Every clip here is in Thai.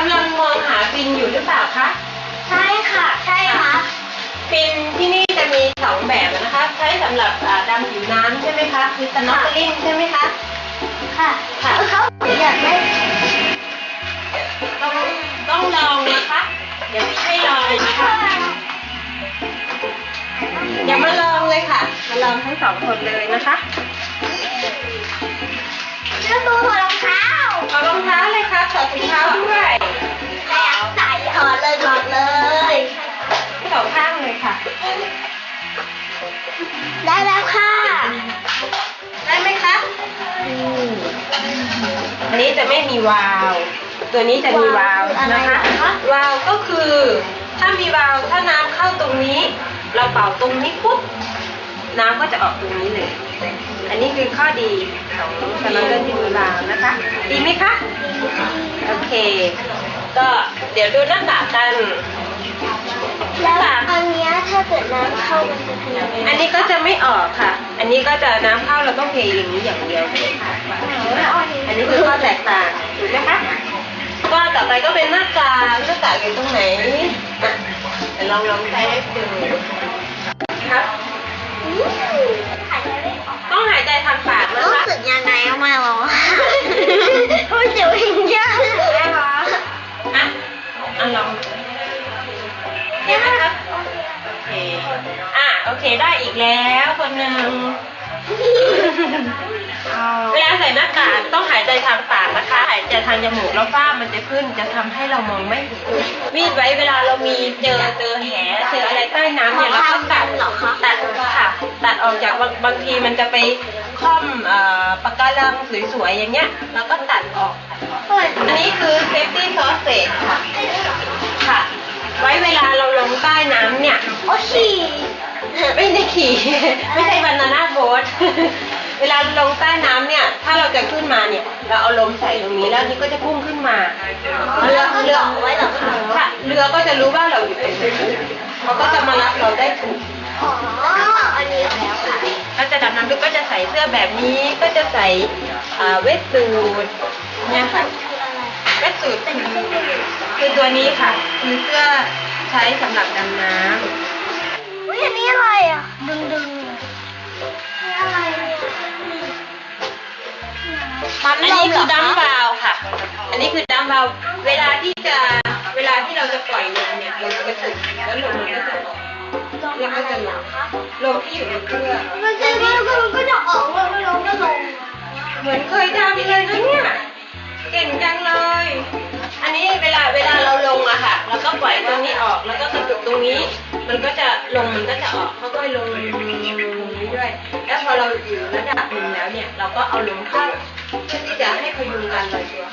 กำลังมองหาฟินอยู่หรือเปล่าคะ ใช่ค่ะ ใช่ค่ะ ฟินที่นี่จะมีสองแบบนะคะ ใช้สำหรับอ่าดำผิวน้ำใช่ไหมคะคือสน็อกเกิลใช่ไหมคะค่ะค่ะเขาอยากได้ต้องต้องลองนะคะ เดี๋ยวพี่ให้ลองนะคะ อย่ามาลองเลยค่ะ มาลองทั้งสองคนเลยนะคะ ได้แล้วค่ะ ได้ไหมคะอันนี้จะไม่มีวาล์วตัวนี้จะมีวาล์วนะคะ วาล์วก็คือ ถ้ามีวาล์วถ้าน้ำเข้าตรงนี้ เราเป่าตรงนี้ปุ๊บน้ำก็จะออกตรงนี้เลย อันนี้คือข้อดีของสำหรับเรื่องที่มีวาล์วนะคะ ดีไหมคะ โอเค ก็เดี๋ยวดูหน้ากากกัน แล้วอันเนี้ยถ้าเกิดน้ำเข้ามันจะทำยังไงอันนี้ก็จะไม่ออกค่ะ อันนี้ก็จะน้ำเข้าเราต้องเทอย่างนี้อย่างเดียวเลยค่ะอันนี้คือข้อแตกต่างถูกไหมคะก็ต่อไปก็เป็นหน้ากากหน้ากากอยู่ตรงไหนอะเดี๋ยวลองลองใช้ให้ดูครับอืมหายใจไม่ออกต้องหายใจทางปากนะรู้คะสึกยังไงมาหรอรู้สึกวิญญาณเลยเหรออะอะลอง เห็นไหมครับ โอเค อะ โอเค ได้อีกแล้วคนหนึ่ง เวลาใส่หน้ากากต้องหายใจทางปากนะคะ หายใจทางจมูกแล้วฝ้ามันจะขึ้นจะทำให้เรามองไม่เห็นวีดไว้เวลาเรามีเจอเจอแหเจออะไรใต้น้ำเนี่ยเราก็ตัดเหรอคะตัดค่ะ ตัดออกจากบางบางทีมันจะไปค่อมเอ่อปะการังสวยๆอย่างเงี้ยเราก็ตัดออก อันนี้คือ เนี่ย โอ้ฉี่ไม่ได้ขี่ ไม่ใช่บานาน่าโบ๊ทเวลาลงใต้น้ำเนี่ย ถ้าเราจะขึ้นมาเนี่ย เราเอาลมใส่ตรงนี้แล้วนี่ก็จะพุ่งขึ้นมา เรือเรือไว้เหรอคะค่ะเรือก็จะรู้ว่าเราอยู่ตรงนี้เขาก็จะมารับเราได้ถูกอ๋อ อันนี้แล้วค่ะถ้าจะดำน้ำลึกก็จะใส่เสื้อแบบนี้ก็จะใส่อ่าเวทสูทเนี่ยค่ะคืออะไรเวทสูทคือคือตัวนี้ค่ะ คือเสื้อ ใช้สำหรับดำน้ำอุ้ยอันนี้อะไรอะ ดึงดึงนี่อะไรเนี่ยอันนี้คือดัมบาวค่ะ อันนี้คือดัมบาวเวลาที่จะเวลาที่เราจะปล่อยลมเนี่ยเราจะกระตุกแล้วลมมันก็จะออกแล้วก็จะลงลมที่อยู่ในเครื่องมันจะก็มันก็จะออกแล้วก็ลงก็ลง เหมือนเคยทำเลยนะเนี่ย เก่งจังเลย อันนี้เวลาเวลาเราลงอะค่ะเราก็ปล่อยตรงนี้ออก แล้วก็กระตุกตรงนี้ มันก็จะลง มันก็จะออกค่อยๆลงลงลงลงนี้ด้วยแล้วพอเราอยู่ระดับหนึ่งแล้วเนี่ย เราก็เอาลงเข้าเพื่อที่จะให้พยุงการลอยตัว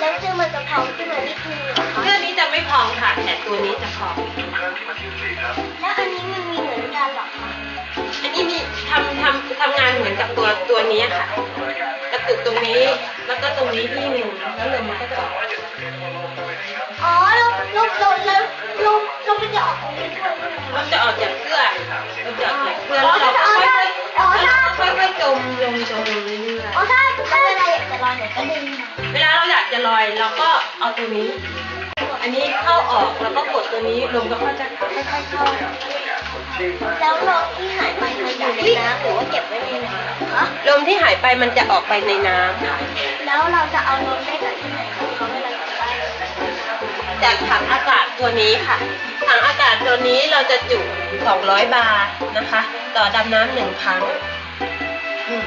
แล้วเสื้อมันจะพองขึ้นมานิดนึงเหรอคะเสื้อนี้จะไม่พองค่ะ แต่ตัวนี้จะพอง แล้วอันนี้มันมีเหมือนกันเหรอคะอันนี้มี ทำทำทำงานเหมือนกับตัวตัวนี้ค่ะกระตุกตรงนี้แล้วก็ตรงนี้ที่หนึ่งแล้วลมมันก็จะออกอ๋อแล้วแล้วแล้วแล้วแล้วแล้วมันจะออกตรงนี้ด้วยใช่ไหมมัคะนจะออกจากเสื้อมันจะออกจากเสื้ออ๋แล้อวเราก็ถ้าค่อยอ๋อถ้าๆค่อยๆจมลงจมลงเรื่อยอ๋อถ้าถ้าเวลาอยากจะลอยหนูก็ดึงมาๆเวลาเราอยากจะลอยเราก็เอาตัวนี้ อันนี้เข้าออกแล้วก็กดตัวนี้ลมก็ค่อยจะค่อยๆเข้า แล้วลมที่หายไปมันอยู่ในน้ำหรือว่าเก็บไว้ในน้ำเหรอคะลมที่หายไปมันจะออกไปในน้ำค่ะ แล้วเราจะเอาลมได้จากที่ไหนคะเขาเวลาอยู่ใต้จากถังอากาศตัวนี้ค่ะ ถังอากาศตัวนี้เราจะจุ 200 บาร์นะคะ ต่อดำน้ำหนึ่งครั้งอืม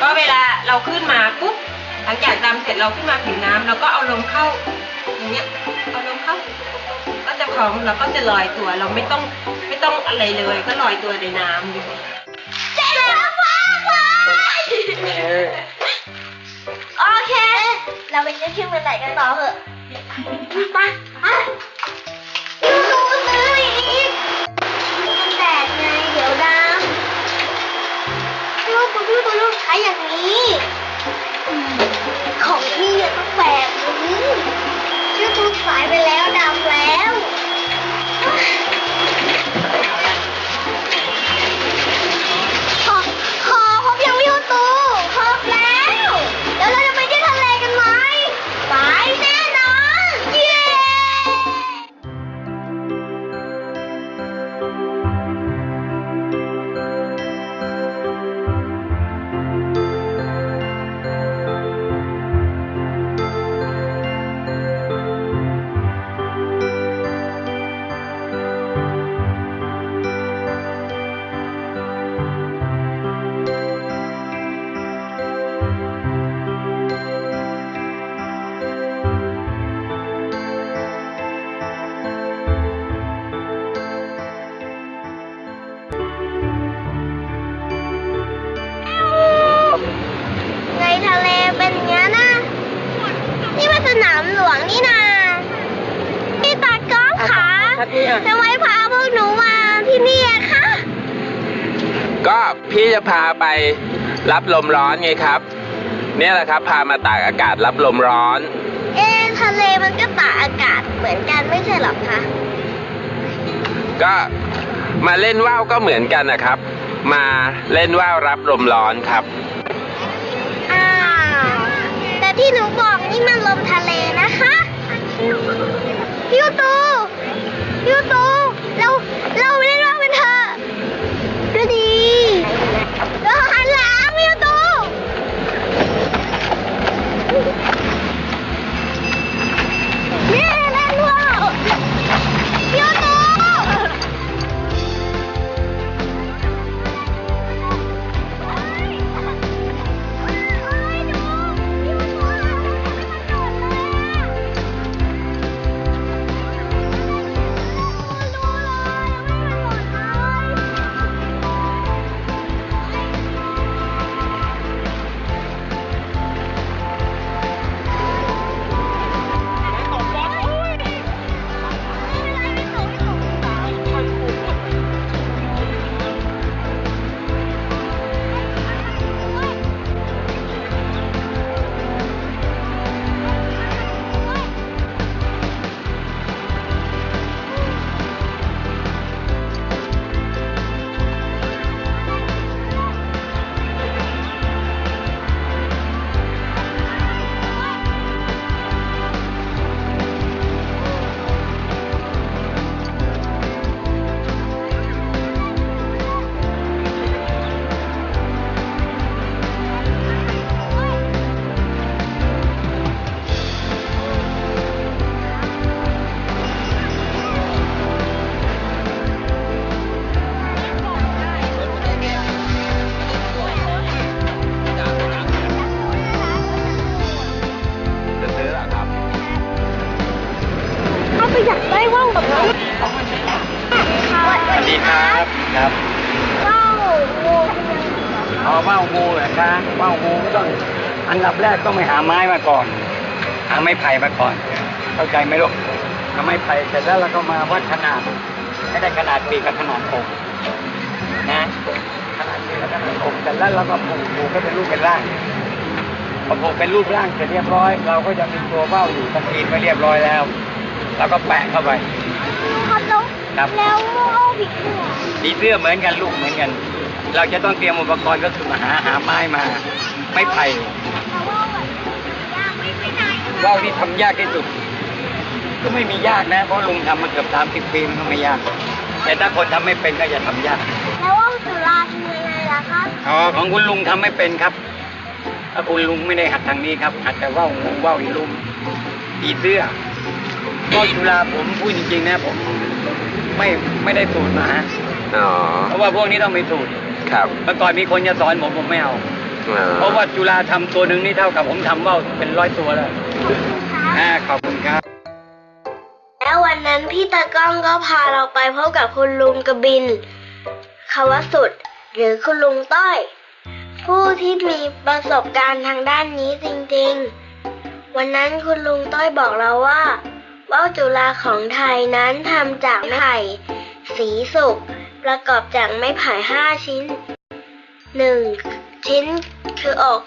ก็เวลาเราขึ้นมาปุ๊บหลังจากดำเสร็จเราขึ้นมาผิวน้ำเราก็เอาลมเข้าอย่างเงี้ยเอาลมเข้าก็ จะพร้อมเราก็จะลอยตัว เราไม่ต้องไม่ต้องอะไรเลย ก็ลอยตัวในน้ำอยู่เจ๊แล้วฟ้าเลยโอเค เราไปเช็คเครื่องมือไหนกันต่อเถอะมาอะดูซื้ออีกแดดไงเดี๋ยวดำดูดูดูดูดูใช้อย่างนี้ ของพี่ต้องแบบนี้ ชื่อสายไปแล้วดับแล้ว อะ ทำไมพาพวกหนูมาที่นี่อะคะ ก็พี่จะพาไปรับลมร้อนไงครับ เนี่ยแหละครับ พามาตากอากาศรับลมร้อน เอ๊ะทะเลมันก็ตากอากาศเหมือนกันไม่ใช่เหรอคะ ก็มาเล่นว่าวก็เหมือนกันนะครับ มาเล่นว่าวรับลมร้อนครับ อ้าว แต่ที่หนูบอกนี่มันลมทะเลนะคะ พี่ยูตู พี่ยู อันดับแรกต้องไปหาไม้มาก่อน หาไม้ไผ่มาก่อน เข้าใจไหมลูกหาไม้ไผ่เสร็จแล้วเราก็มาวัดขนาดให้ได้ขนาดปีกกับขนาดอกนะขนาดปีกกับขนาดอกเสร็จแล้วเราก็ปลูกปลูกก็เป็นรูปเป็นร่างพอปลูกเป็นรูปร่างเสร็จเรียบร้อย เราก็จะมีตัวว่าวอยู่สกรีนไว้เรียบร้อยแล้วเราก็แปะเข้าไปครับแล้วครับแล้วเอาผิดหัวสีเสื้อเหมือนกันลูกเหมือนกัน เราจะต้องเตรียมอุปกรณ์ก็คือมาหาหาไม้มา ไม้ไผ่ แต่ว่าแบบยากไม่ไปไหน ว่าวที่ทำยากที่สุด ก็ไม่มียากนะ เพราะลุงทำมาเกือบสามสิบปีมันก็ไม่ยาก แต่ถ้าคนทำไม่เป็นก็จะทำยากแล้วว่าวจุฬาทำยังไงล่ะครับอ๋อของคุณลุงทำไม่เป็นครับถ้าคุณลุงไม่ได้หัดทางนี้ครับหัดแต่ว่าวงูว่าวอีลุมผีเสื้อก็จุฬาผมพูดจริงๆนะผมไม่ไม่ได้สูตรมาฮะอ๋อเพราะว่าพวกนี้ต้องมีสูตรครับเมื่อก่อนมีคนจะสอนผมผมไม่เอาอ๋อเพราะว่าจุฬาทำตัวหนึ่งนี่เท่ากับผมทำว่าวเป็นร้อยตัวแล้ว อ่าขอบคุณครับ แล้ววันนั้นพี่ตากล้องก็พาเราไปพบกับคุณลุงกบินคาวสุด หรือคุณลุงต้อย ผู้ที่มีประสบการณ์ทางด้านนี้จริงๆ วันนั้นคุณลุงต้อยบอกเราว่าว่าวจุฬาของไทยนั้นทำจากไม้ไผ่สีสุกประกอบจากไม้ไผ่ห้าชิ้นหนึ่งชิ้นคืออก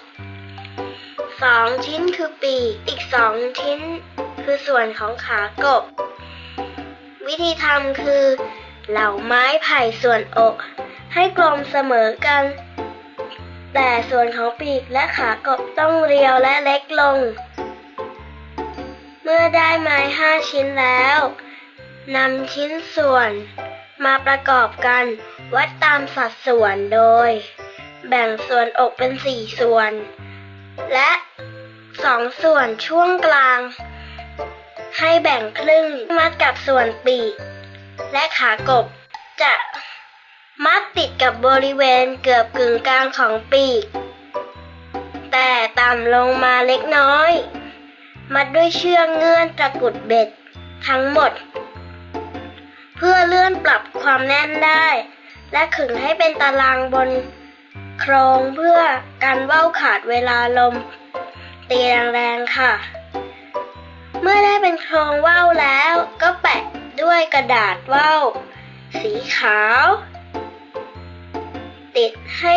สองชิ้นคือปีก อีกสองชิ้นคือส่วนของขากบ วิธีทำคือ เหล่าไม้ไผ่ส่วนอก ให้กลมเสมอกัน แต่ส่วนของปีกและขากบต้องเรียวและเล็กลง เมื่อได้ไม้ห้าชิ้นแล้วนำชิ้นส่วนมาประกอบกันวัดตามสัดส่วนโดย แบ่งส่วนอกเป็นสี่ส่วน และสองส่วนช่วงกลาง ให้แบ่งครึ่งมัดกับส่วนปีก และขากบ จะมัดติดกับบริเวณเกือบกึ่งกลางของปีก แต่ต่ำลงมาเล็กน้อย มัดด้วยเชือกเงื่อนตะกุดเบ็ดทั้งหมด เพื่อเลื่อนปรับความแน่นได้ และขึงให้เป็นตารางบน โครงเพื่อกันว่าวขาดเวลาลม ตีแรงๆค่ะ เมื่อได้เป็นโครงว่าวแล้วก็แปะด้วยกระดาษว่าวสีขาว ติดให้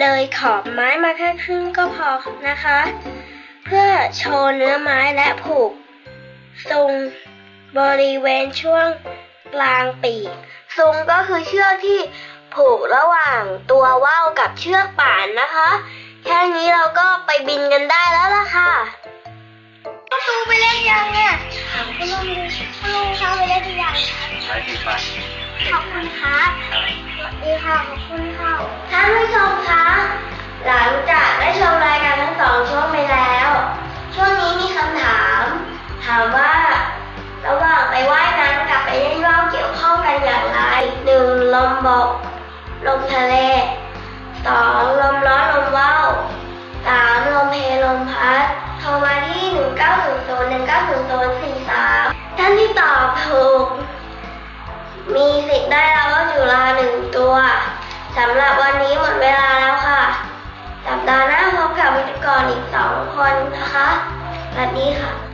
เลยขอบไม้มาแค่ครึ่งก็พอนะคะ เพื่อโชว์เนื้อไม้และผูกทรงบริเวณช่วงกลางปีกซุงก็คือเชือกที่ ผูกระหว่างตัวว่าวกับเชือกป่านนะคะ แค่นี้เราก็ไปบินกันได้แล้วล่ะค่ะคุณลุงไปเล่นยังเนี่ยคุณลุงคุณลุงคะไปเล่นยังใช้ที่ไปขอบคุณครับดีค่ะขอบคุณค่ะท่านผู้ชมคะหลังจากได้ชมรายการทั้งสองช่วงไปแล้ว ช่วงนี้มีคำถาม ถามว่าระหว่างไปว่ายน้ำกับไปเล่นว่าวเกี่ยวข้องกันอย่างไรหนึ่งลมบก ลมทะเลสองลมร้อนลมว่าวสามลมเพลลมพัดโทรมาที่หนึ่งเก้าศูนย์ศูนย์หนึ่งเก้าศูนย์ศูนย์สี่สามท่านที่ตอบถูก มีสิทธิ์ได้รับวัลอยู่ลาหนึ่งตัวสำหรับวันนี้หมดเวลาแล้วค่ะ สัปดาห์หน้าพบกับวิทยกรอีกสองคนนะคะสวัสดีค่ะ